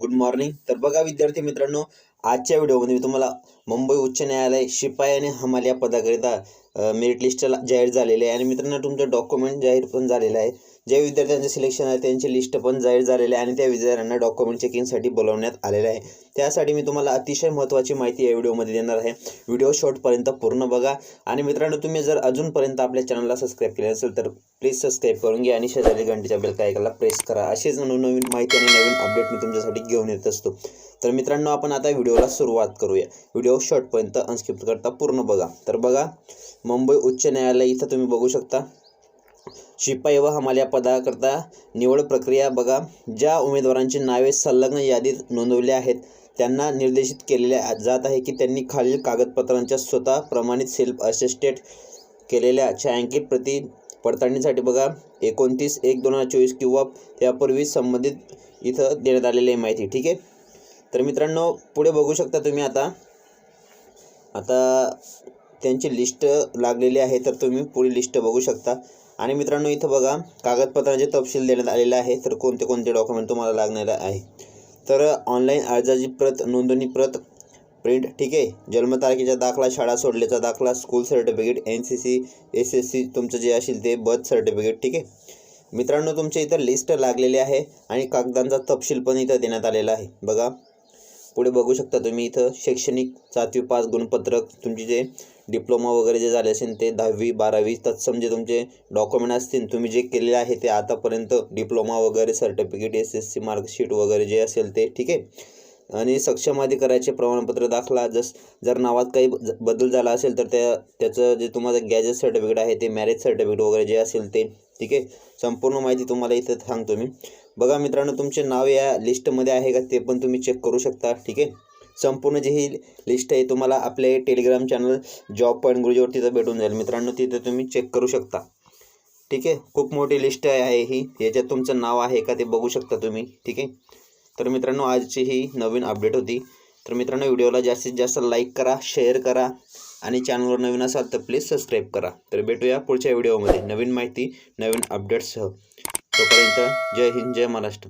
Good morning तर बघा विद्यार्थी मित्रांनो आजच्या व्हिडिओमध्ये मी तुम्हाला मुंबई उच्च न्यायालय शिपाई आणि हमाल या पदाकरिता मेरिट लिस्ट जाहीर झालेली आहे. आणि मित्रांनो तुमचं डॉक्युमेंट जाहीर पण झालेलं आहे. ज्या विद्यार्थ्यांचे सिलेक्शन आहे त्यांची लिस्ट पण जाहीर झालेली आहे आणि त्या विद्यार्थ्यांना डॉक्युमेंट चेकिंगसाठी बोलवण्यात आलेलं आहे. त्यासाठी मी तुम्हाला अतिशय महत्त्वाची माहिती या व्हिडिओमध्ये देणार आहे. व्हिडिओ शॉर्टपर्यंत पूर्ण बघा. आणि मित्रांनो तुम्ही जर अजूनपर्यंत आपल्या चॅनलला सबस्क्राईब केले असेल तर प्लीज सबस्क्राईब करून घ्या आणि शेजारी घंटेच्या बेल प्रेस करा. अशीच नवनवीन माहिती आणि नवीन अपडेट मी तुमच्यासाठी घेऊन येत असतो. तर मित्रांनो आपण आता व्हिडिओला सुरुवात करूया. व्हिडिओ शॉर्टपर्यंत अनस्क्रिप्ट करता पूर्ण बघा. तर बघा मुंबई उच्च न्यायालय इथं तुम्ही बघू शकता. शिपाई व हमाल्या पदाकरता निवड प्रक्रिया बघा. ज्या उमेदवारांची नावे संलग्न यादीत नोंदवली आहेत त्यांना निर्देशित केलेल्या जात आहे की त्यांनी खालील कागदपत्रांच्या स्वतः प्रमाणित सेल्फ असिस्टेड केलेल्या छायांकित प्रति पडताळणीसाठी बघा. एकोणतीस एक दोन हजार चोवीस किंवा त्यापूर्वी संबंधित इथं देण्यात आलेली आहे माहिती ठीक आहे? तर मित्रांनो पुढे बघू शकता तुम्ही आता. आता त्यांची लिस्ट लागलेली आहे तर तुम्ही पुढे लिस्ट बघू शकता. आणि मित्रांनो इथं बघा कागदपत्रांचे तपशील देण्यात आलेले आहे तर कोणते कोणते डॉक्युमेंट तुम्हाला लागणार आहे तर ऑनलाईन अर्जाची प्रत नोंदणी प्रत प्रिंट ठीक आहे? जन्मतारखेचा दाखला शाळा सोडल्याचा दाखला school certificate N C C S S C तुमचं जे असेल ते बर्थ सर्टिफिकेट ठीक आहे? मित्रांनो तुमच्या इथं लिस्ट लागलेली आहे आणि कागदांचा तपशील पण इथं देण्यात आलेला आहे. बघा पुढे बघू शकता तुम्ही इथं शैक्षणिक सातवी पास गुणपत्रक तुमचे जे डिप्लोमा वगैरे जे झाले असेल ते दहावी बारावी तत्सम जे तुमचे डॉक्युमेंट असतील तुम्ही जे केलेले आहे ते आतापर्यंत डिप्लोमा वगैरे certificate S S C marksheet वगैरे जे असेल ते ठीक आहे? आणि सक्षम अधिकाऱ्याचे प्रमाणपत्र दाखला. जस जर नावात काही बदल झाला असेल तर त्या त्याचं जे तुम्हाला गॅजेट सर्टिफिकेट आहे ते मॅरेज सर्टिफिकेट वगैरे जे असेल ते ठीक आहे? संपूर्ण माहिती तुम्हाला इथं सांगतो मी. बघा मित्रांनो तुमचे नाव या लिस्टमध्ये आहे का ते पण तुम्ही चेक करू शकता ठीक आहे? संपूर्ण जी ही लिस्ट आहे तुम्हाला आपले टेलिग्राम चॅनल जॉब पॉईंट गुरुजीवर तिथं भेटून जाईल. मित्रांनो तिथं तुम्ही चेक करू शकता. ठीक आहे? खूप मोठी लिस्ट आहे ही. याच्यात तुमचं नाव आहे का ते बघू शकता तुम्ही ठीक आहे? तर मित्रांनो आजची ही नवीन अपडेट होती. तर मित्रांनो व्हिडिओला जास्तीत जास्त लाईक करा शेअर करा. आणि चॅनलवर नवीन असाल तर प्लीज सबस्क्राईब करा. तर भेटूया पुढच्या व्हिडिओमध्ये नवीन माहिती नवीन अपडेट्ससह तोपर्यंत जय हिंद जय महाराष्ट्र.